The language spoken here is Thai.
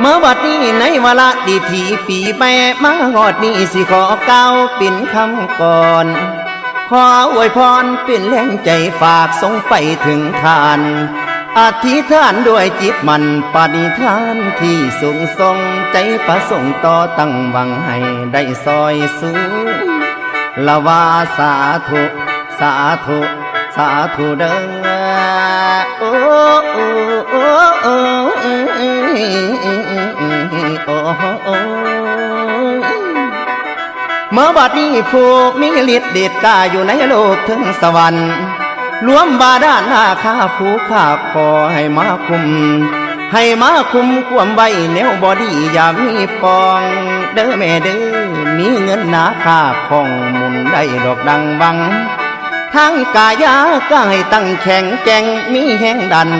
เมื่อบัดนี้ในเวลาดีทีปีแม่มาหอดนี้สิขอเก้าวเป็นคำก่อน ขออวยพรเป็นแรงใจฝากส่งไปถึงทานอธิษฐานด้วยจิตมันปณิธานที่สูงส่งใจประสงค์ต่อตั้งหวังให้ได้ซอยสูงละวาสาธุ สาธุ สาธุเด้อโอ้ เมื่อบัดนี้ผู้มีฤทธิ์เดชกาอยู่ในโลกถึงสวรรค์รวมบาดาลหน้าข้าผู้ข้าขอให้มาคุม ให้มาคุมควมไว้แนวบอดีอย่ามีปอง เด้อแม่เด้อมีเงินหนาค่าของมุนได้ดอกดังวังทั้งกายาก็ให้ตั้งแข็งแก่งมีแห่งดัน